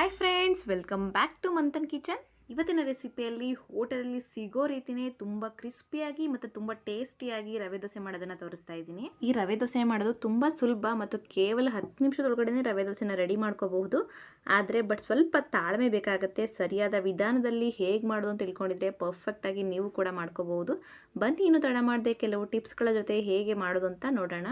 Hi friends welcome back to Manthan kitchen ಇವತ್ತಿನ ರೆಸಿಪಿಯಲ್ಲಿ ಹೋಟೆಲಲ್ಲಿ ಸಿಗೋ ರೀತಿನೇ ತುಂಬ ಕ್ರಿಸ್ಪಿಯಾಗಿ ಮತ್ತು ತುಂಬ ಟೇಸ್ಟಿಯಾಗಿ ರವೆ ದೋಸೆ ಮಾಡೋದನ್ನು ತೋರಿಸ್ತಾ ಇದ್ದೀನಿ. ಈ ರವೆ ದೋಸೆ ಮಾಡೋದು ತುಂಬ ಸುಲಭ ಮತ್ತು ಕೇವಲ ಹತ್ತು ನಿಮಿಷದೊಳಗಡೆ ರವೆ ದೋಸೆನ ರೆಡಿ ಮಾಡ್ಕೋಬಹುದು. ಆದರೆ ಬಟ್ ಸ್ವಲ್ಪ ತಾಳ್ಮೆ ಬೇಕಾಗುತ್ತೆ, ಸರಿಯಾದ ವಿಧಾನದಲ್ಲಿ ಹೇಗೆ ಮಾಡೋದು ಅಂತ ತಿಳ್ಕೊಂಡಿದ್ರೆ ಪರ್ಫೆಕ್ಟಾಗಿ ನೀವು ಕೂಡ ಮಾಡ್ಕೋಬಹುದು. ಬನ್ನಿ ಇನ್ನೂ ತಡ ಮಾಡದೆ ಕೆಲವು ಟಿಪ್ಸ್ಗಳ ಜೊತೆ ಹೇಗೆ ಮಾಡೋದು ಅಂತ ನೋಡೋಣ.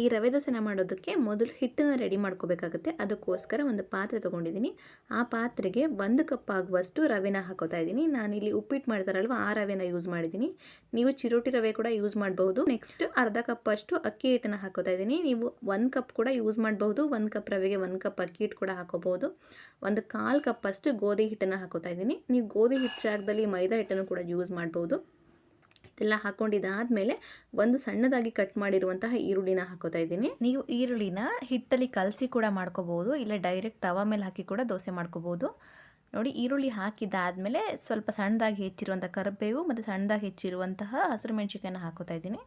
ಈ ರವೆ ದೋಸೆನ ಮಾಡೋದಕ್ಕೆ ಮೊದಲು ಹಿಟ್ಟನ್ನು ರೆಡಿ ಮಾಡ್ಕೋಬೇಕಾಗುತ್ತೆ. ಅದಕ್ಕೋಸ್ಕರ ಒಂದು ಪಾತ್ರೆ ತೊಗೊಂಡಿದ್ದೀನಿ. ಆ ಪಾತ್ರೆಗೆ ಒಂದು ಕಪ್ ಆಗುವಷ್ಟು ರವೆನ ಹಾಕೋತಾ ಇದ್ದೀನಿ. ನಾನಿಲ್ಲಿ ಉಪ್ಪಿಟ್ಟು ಮಾಡ್ತಾರಲ್ವ, ಆ ರವೆನ ಯೂಸ್ ಮಾಡಿದ್ದೀನಿ. ನೀವು ಚಿರೋಟಿ ರವೆ ಕೂಡ ಯೂಸ್ ಮಾಡಬಹುದು. ನೆಕ್ಸ್ಟ್ ಅರ್ಧ ಕಪ್ ಅಷ್ಟು ಅಕ್ಕಿ ಹಿಟ್ಟನ್ನು ಹಾಕೋತಾ ಇದ್ದೀನಿ. ನೀವು ಒಂದು ಕಪ್ ಕೂಡ ಯೂಸ್ ಮಾಡಬಹುದು. ಒಂದು ಕಪ್ ರವೆಗೆ ಒಂದು ಕಪ್ ಅಕ್ಕಿ ಹಿಟ್ಟು ಕೂಡ ಹಾಕೋಬಹುದು. ಒಂದು ಕಾಲು ಕಪ್ ಅಷ್ಟು ಗೋಧಿ ಹಿಟ್ಟನ್ನು ಹಾಕೋತಾ ಇದ್ದೀನಿ. ನೀವು ಗೋಧಿ ಹಿಟ್ಟು ಜಾಗದಲ್ಲಿ ಮೈದಾ ಹಿಟ್ಟನ್ನು ಕೂಡ ಯೂಸ್ ಮಾಡ್ಬೋದು ಇದೆಲ್ಲ ಹಾಕ್ಕೊಂಡಿದ್ದಾದಮೇಲೆ ಒಂದು ಸಣ್ಣದಾಗಿ ಕಟ್ ಮಾಡಿರುವಂತಹ ಈರುಳ್ಳಿನ ಹಾಕೋತಾ ಇದ್ದೀನಿ. ನೀವು ಈರುಳ್ಳಿನ ಹಿಟ್ಟಲ್ಲಿ ಕಲಸಿ ಕೂಡ ಮಾಡ್ಕೋಬಹುದು, ಇಲ್ಲ ಡೈರೆಕ್ಟ್ ತವ ಮೇಲೆ ಹಾಕಿ ಕೂಡ ದೋಸೆ ಮಾಡ್ಕೋಬಹುದು. ನೋಡಿ, ಈರುಳ್ಳಿ ಹಾಕಿದ್ದಾದಮೇಲೆ ಸ್ವಲ್ಪ ಸಣ್ಣದಾಗಿ ಹೆಚ್ಚಿರುವಂಥ ಕರಿಬೇವು ಮತ್ತು ಸಣ್ಣದಾಗಿ ಹೆಚ್ಚಿರುವಂತಹ ಹಸಿರು ಮೆಣಸಿಕಾಯನ್ನ ಹಾಕೋತಾ ಇದ್ದೀನಿ.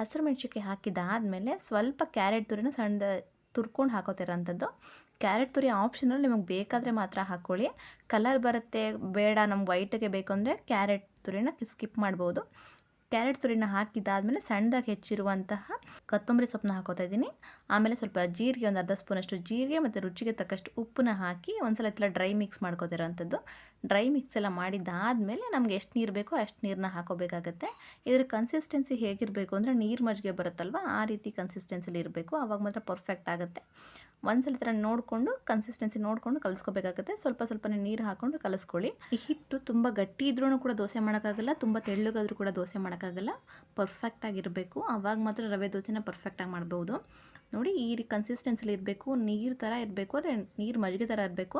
ಹಸಿರು ಮೆಣಸಿಕಾಯಿ ಹಾಕಿದ್ದಾದಮೇಲೆ ಸ್ವಲ್ಪ ಕ್ಯಾರೆಟ್ ತುರಿನ ಸಣ್ಣದ ತುರ್ಕೊಂಡು ಹಾಕೋತಿರೋಂಥದ್ದು. ಕ್ಯಾರೆಟ್ ತುರಿ ಆಪ್ಷನಲ್ ನಿಮಗೆ ಬೇಕಾದರೆ ಮಾತ್ರ ಹಾಕ್ಕೊಳ್ಳಿ ಕಲರ್ ಬರುತ್ತೆ, ಬೇಡ, ನಮ್ಗೆ ವೈಟಿಗೆ ಬೇಕು ಅಂದರೆ ಕ್ಯಾರೆಟ್ ತುರಿನ ಸ್ಕಿಪ್ ಮಾಡ್ಬೋದು. ಕ್ಯಾರೆಟ್ ತುರಿನ ಹಾಕಿದ್ದಾದಮೇಲೆ ಸಣ್ಣದಾಗಿ ಹೆಚ್ಚಿರುವಂತಹ ಕೊತ್ತಂಬರಿ ಸೊಪ್ಪನ್ನ ಹಾಕೋತಾ ಇದ್ದೀನಿ. ಆಮೇಲೆ ಸ್ವಲ್ಪ ಜೀರಿಗೆ ಒಂದು ಅರ್ಧ ಸ್ಪೂನಷ್ಟು ಜೀರಿಗೆ ಮತ್ತು ರುಚಿಗೆ ತಕ್ಕಷ್ಟು ಉಪ್ಪನ್ನ ಹಾಕಿ ಒಂದ್ಸಲ ಎಲ್ಲ ಡ್ರೈ ಮಿಕ್ಸ್ ಮಾಡ್ಕೋತಿರೋವಂಥದ್ದು ಡ್ರೈ ಮಿಕ್ಸ್ ಎಲ್ಲ ಮಾಡಿದ್ದಾದಮೇಲೆ ನಮ್ಗೆ ಎಷ್ಟು ನೀರು ಬೇಕೋ ಅಷ್ಟು ನೀರನ್ನ ಹಾಕೋಬೇಕಾಗತ್ತೆ. ಇದರ ಕನ್ಸಿಸ್ಟೆನ್ಸಿ ಹೇಗಿರಬೇಕು ಅಂದರೆ ನೀರು ಮಜ್ಜಿಗೆ ಬರುತ್ತಲ್ವ, ಆ ರೀತಿ ಕನ್ಸಿಸ್ಟೆನ್ಸಿಲಿ ಇರಬೇಕು. ಆವಾಗ ಮಾತ್ರ ಪರ್ಫೆಕ್ಟ್ ಆಗುತ್ತೆ. ಒಂದ್ಸಲ ಥರ ನೋಡಿಕೊಂಡು ಕನ್ಸಿಸ್ಟೆನ್ಸಿ ನೋಡಿಕೊಂಡು ಕಲಿಸ್ಕೋಬೇಕಾಗುತ್ತೆ. ಸ್ವಲ್ಪ ಸ್ವಲ್ಪನೇ ನೀರು ಹಾಕ್ಕೊಂಡು ಕಲಿಸ್ಕೊಳ್ಳಿ. ಹಿಟ್ಟು ತುಂಬ ಗಟ್ಟಿ ಇದ್ರೂ ಕೂಡ ದೋಸೆ ಮಾಡೋಕ್ಕಾಗಲ್ಲ, ತುಂಬ ತೆಳ್ಳಗಾದ್ರೂ ಕೂಡ ದೋಸೆ ಮಾಡೋಕ್ಕಾಗಲ್ಲ. ಪರ್ಫೆಕ್ಟಾಗಿರಬೇಕು ಆವಾಗ ಮಾತ್ರ ರವೆ ದೋಸೆನ ಪರ್ಫೆಕ್ಟಾಗಿ ಮಾಡ್ಬೋದು. ನೋಡಿ, ಈ ಕನ್ಸಿಸ್ಟೆನ್ಸಿಲಿ ಇರಬೇಕು, ನೀರು ಥರ ಇರಬೇಕು, ಅಂದರೆ ನೀರು ಮಜ್ಜಿಗೆ ಥರ ಇರಬೇಕು.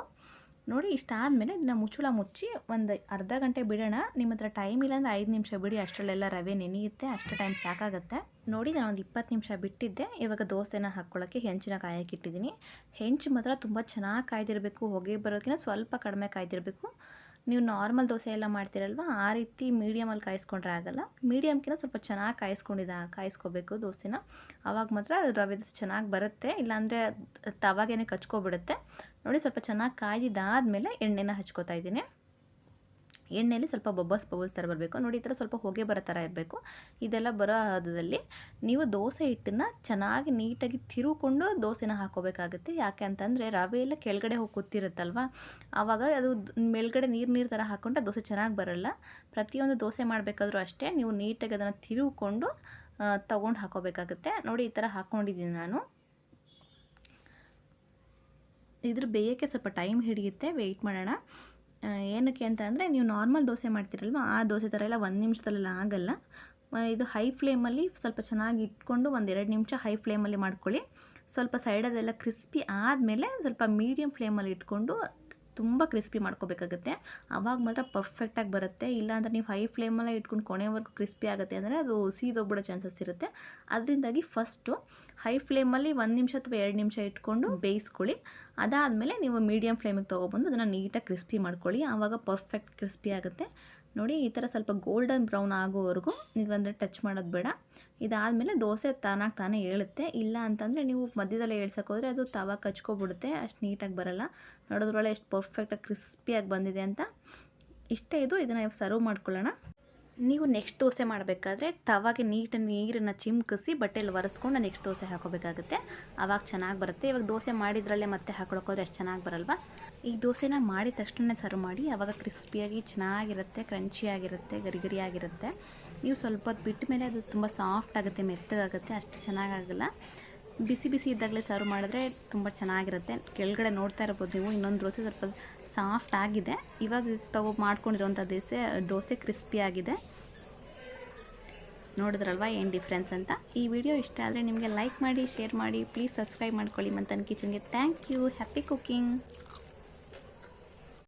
ನೋಡಿ, ಇಷ್ಟಾದಮೇಲೆ ಇದನ್ನ ಮುಚ್ಚಳ ಮುಚ್ಚಿ ಒಂದು ಅರ್ಧ ಗಂಟೆ ಬಿಡೋಣ. ನಿಮ್ಮ ಹತ್ರ ಟೈಮ್ ಇಲ್ಲ ಅಂದರೆ ಐದು ನಿಮಿಷ ಬಿಡಿ. ಅಷ್ಟರಲ್ಲೆಲ್ಲ ರವೆ ನೆನೆಯುತ್ತೆ, ಅಷ್ಟು ಟೈಮ್ ಸಾಕಾಗುತ್ತೆ. ನೋಡಿ, ನಾನು ಒಂದು ಇಪ್ಪತ್ತು ನಿಮಿಷ ಬಿಟ್ಟಿದ್ದೆ. ಇವಾಗ ದೋಸೆನ ಹಾಕ್ಕೊಳ್ಳೋಕ್ಕೆ ಹೆಂಚಿನ ಕಾಯಕ್ಕೆ ಇಟ್ಟಿದ್ದೀನಿ. ಹೆಂಚು ಮಾತ್ರ ತುಂಬ ಚೆನ್ನಾಗಿ ಕಾಯ್ದಿರಬೇಕು. ಹೊಗೆ ಬರೋದಕ್ಕಿಂತ ಸ್ವಲ್ಪ ಕಡಿಮೆ ಕಾಯ್ದಿರಬೇಕು. ನೀವು ನಾರ್ಮಲ್ ದೋಸೆ ಎಲ್ಲ ಮಾಡ್ತೀರಲ್ವ, ಆ ರೀತಿ ಮೀಡಿಯಮಲ್ಲಿ ಕಾಯಿಸ್ಕೊಂಡ್ರೆ ಆಗಲ್ಲ. ಮೀಡಿಯಮ್ಕಿಂತ ಸ್ವಲ್ಪ ಚೆನ್ನಾಗಿ ಕಾಯಿಸ್ಕೊಂಡಿದ್ದ ಕಾಯಿಸ್ಕೋಬೇಕು ದೋಸೆನ. ಆವಾಗ ಮಾತ್ರ ರವೆ ದೋಸೆ ಚೆನ್ನಾಗಿ ಬರುತ್ತೆ. ಇಲ್ಲಾಂದರೆ ತವಾಗೇನೆ ಕಚ್ಕೊಬಿಡುತ್ತೆ. ನೋಡಿ ಸ್ವಲ್ಪ ಚೆನ್ನಾಗಿ ಕಾಯ್ದಿದ್ದಾದಮೇಲೆ ಎಣ್ಣೆನ ಹಚ್ಕೋತಾ ಇದ್ದೀನಿ. ಎಣ್ಣೆಯಲ್ಲಿ ಸ್ವಲ್ಪ ಬಬ್ಬಸ್ ಬಬಲ್ಸ್ ಥರ ಬರಬೇಕು. ನೋಡಿ, ಈ ಥರ ಸ್ವಲ್ಪ ಹೊಗೆ ಬರೋ ಥರ ಇರಬೇಕು. ಇದೆಲ್ಲ ಬರೋ ಹದದಲ್ಲಿ ನೀವು ದೋಸೆ ಹಿಟ್ಟನ್ನು ಚೆನ್ನಾಗಿ ನೀಟಾಗಿ ತಿರುಕೊಂಡು ದೋಸೆನ ಹಾಕೋಬೇಕಾಗುತ್ತೆ. ಯಾಕೆ ಅಂತಂದರೆ ರವೆ ಎಲ್ಲ ಕೆಳಗಡೆ ಹೋಗಿ ಕೂತಿರುತ್ತಲ್ವ ಆವಾಗ ಅದು ಮೇಲ್ಗಡೆ ನೀರು ನೀರು ಥರ ಹಾಕ್ಕೊಂಡ್ರೆ ದೋಸೆ ಚೆನ್ನಾಗಿ ಬರೋಲ್ಲ. ಪ್ರತಿಯೊಂದು ದೋಸೆ ಮಾಡಬೇಕಾದ್ರೂ ಅಷ್ಟೇ ನೀವು ನೀಟಾಗಿ ಅದನ್ನು ತಿರುಕೊಂಡು ತೊಗೊಂಡು ಹಾಕೋಬೇಕಾಗುತ್ತೆ. ನೋಡಿ, ಈ ಥರ ಹಾಕ್ಕೊಂಡಿದ್ದೀನಿ ನಾನು. ಇದ್ರ ಬೇಯೋಕ್ಕೆ ಸ್ವಲ್ಪ ಟೈಮ್ ಹಿಡಿಯುತ್ತೆ. ವೆಯ್ಟ್ ಮಾಡೋಣ. ಏನಕ್ಕೆ ಅಂತ ಅಂದರೆ ನೀವು ನಾರ್ಮಲ್ ದೋಸೆ ಮಾಡ್ತಿರಲ್ವ? ಆ ದೋಸೆ ಥರ ಎಲ್ಲ ಒಂದು ನಿಮಿಷದಲ್ಲೆಲ್ಲ ಆಗಲ್ಲ. ಇದು ಹೈ ಫ್ಲೇಮಲ್ಲಿ ಸ್ವಲ್ಪ ಚೆನ್ನಾಗಿ ಇಟ್ಕೊಂಡು ಒಂದು ಎರಡು ನಿಮಿಷ ಹೈ ಫ್ಲೇಮಲ್ಲಿ ಮಾಡ್ಕೊಳ್ಳಿ. ಸ್ವಲ್ಪ ಸೈಡದೆಲ್ಲ ಕ್ರಿಸ್ಪಿ ಆದಮೇಲೆ ಸ್ವಲ್ಪ ಮೀಡಿಯಮ್ ಫ್ಲೇಮಲ್ಲಿ ಇಟ್ಕೊಂಡು ತುಂಬ ಕ್ರಿಸ್ಪಿ ಮಾಡ್ಕೋಬೇಕಾಗುತ್ತೆ. ಆವಾಗ ಮಾತ್ರ ಪರ್ಫೆಕ್ಟಾಗಿ ಬರುತ್ತೆ. ಇಲ್ಲಾಂದರೆ ನೀವು ಹೈ ಫ್ಲೇಮಲ್ಲೇ ಇಟ್ಕೊಂಡು ಕೊನೆವರೆಗೂ ಕ್ರಿಸ್ಪಿ ಆಗುತ್ತೆ ಅಂದರೆ ಅದು ಸೀದೋಗ್ಬಿಡೋ ಚಾನ್ಸಸ್ ಇರುತ್ತೆ. ಅದರಿಂದಾಗಿ ಫಸ್ಟು ಹೈ ಫ್ಲೇಮಲ್ಲಿ ಒಂದು ನಿಮಿಷ ಅಥವಾ ಎರಡು ನಿಮಿಷ ಇಟ್ಕೊಂಡು ಬೇಯಿಸ್ಕೊಳ್ಳಿ. ಅದಾದಮೇಲೆ ನೀವು ಮೀಡಿಯಮ್ ಫ್ಲೇಮಿಗೆ ತೊಗೊಬಂದು ಅದನ್ನು ನೀಟಾಗಿ ಕ್ರಿಸ್ಪಿ ಮಾಡ್ಕೊಳ್ಳಿ. ಆವಾಗ ಪರ್ಫೆಕ್ಟ್ ಕ್ರಿಸ್ಪಿ ಆಗುತ್ತೆ. ನೋಡಿ ಈ ಥರ ಸ್ವಲ್ಪ ಗೋಲ್ಡನ್ ಬ್ರೌನ್ ಆಗೋವರೆಗೂ ನೀವಂದರೆ ಟಚ್ ಮಾಡೋದು ಬೇಡ. ಇದಾದಮೇಲೆ ದೋಸೆ ತಾನಾಗಿ ತಾನೇ ಏಳುತ್ತೆ. ಇಲ್ಲ ಅಂತಂದರೆ ನೀವು ಮಧ್ಯದಲ್ಲೇ ಹೋದರೆ ಅದು ತವ ಕಚ್ಕೊಬಿಡುತ್ತೆ. ಅಷ್ಟು ನೀಟಾಗಿ ಬರೋಲ್ಲ. ನೋಡೋದ್ರೊಳಗೆ ಎಷ್ಟು ಪರ್ಫೆಕ್ಟಾಗಿ ಕ್ರಿಸ್ಪಿಯಾಗಿ ಬಂದಿದೆ ಅಂತ ಇಷ್ಟೇ ಇದು. ಇದನ್ನು ಸರ್ವ್ ಮಾಡ್ಕೊಳ್ಳೋಣ. ನೀವು ನೆಕ್ಸ್ಟ್ ದೋಸೆ ಮಾಡಬೇಕಾದ್ರೆ ತವಾಗೆ ನೀಟ್ ನೀರನ್ನು ಚಿಮ್ಕಿಸಿ ಬಟ್ಟೆಯಲ್ಲಿ ಒರೆಸ್ಕೊಂಡು ನೆಕ್ಸ್ಟ್ ದೋಸೆ ಹಾಕೋಬೇಕಾಗುತ್ತೆ. ಆವಾಗ ಚೆನ್ನಾಗಿ ಬರುತ್ತೆ. ಇವಾಗ ದೋಸೆ ಮಾಡಿದ್ರಲ್ಲೇ ಮತ್ತೆ ಹಾಕೊಳಕೋದ್ರೆ ಅಷ್ಟು ಚೆನ್ನಾಗಿ ಬರಲ್ವಾ? ಈ ದೋಸೆನ ಮಾಡಿದ ತಕ್ಷಣ ಸರ್ವ್ ಮಾಡಿ ಆವಾಗ ಕ್ರಿಸ್ಪಿಯಾಗಿ ಚೆನ್ನಾಗಿರುತ್ತೆ, ಕ್ರಂಚಿಯಾಗಿರುತ್ತೆ, ಗರಿಗರಿಯಾಗಿರುತ್ತೆ. ನೀವು ಸ್ವಲ್ಪ ಹೊತ್ತು ಬಿಟ್ಟ ಮೇಲೆ ಅದು ತುಂಬ ಸಾಫ್ಟ್ ಆಗುತ್ತೆ, ಮೆತ್ತಗಾಗುತ್ತೆ, ಅಷ್ಟು ಚೆನ್ನಾಗಾಗಲ್ಲ ಬಿಸಿ ಬಿಸಿ ಇದ್ದಾಗಲೇ ಸರ್ವ್ ಮಾಡಿದ್ರೆ ತುಂಬ ಚೆನ್ನಾಗಿರುತ್ತೆ. ಕೆಳಗಡೆ ನೋಡ್ತಾ ಇರ್ಬೋದು ನೀವು, ಇನ್ನೊಂದು ದೋಸೆ ಸ್ವಲ್ಪ ಸಾಫ್ಟ್ ಆಗಿದೆ. ಇವಾಗ ತಗೋ ಮಾಡ್ಕೊಂಡಿರೋಂಥ ದೋಸೆ ದೋಸೆ ಕ್ರಿಸ್ಪಿ ಆಗಿದೆ. ನೋಡಿದ್ರಲ್ವಾ ಏನು ಡಿಫ್ರೆನ್ಸ್ ಅಂತ? ಈ ವಿಡಿಯೋ ಇಷ್ಟ ಆದರೆ ನಿಮಗೆ ಲೈಕ್ ಮಾಡಿ ಶೇರ್ ಮಾಡಿ ಪ್ಲೀಸ್ ಸಬ್ಸ್ಕ್ರೈಬ್ ಮಾಡ್ಕೊಳ್ಳಿ ಮಂತನ್ ಕಿಚನ್ಗೆ ಥ್ಯಾಂಕ್ ಯು ಹ್ಯಾಪಿ ಕುಕ್ಕಿಂಗ್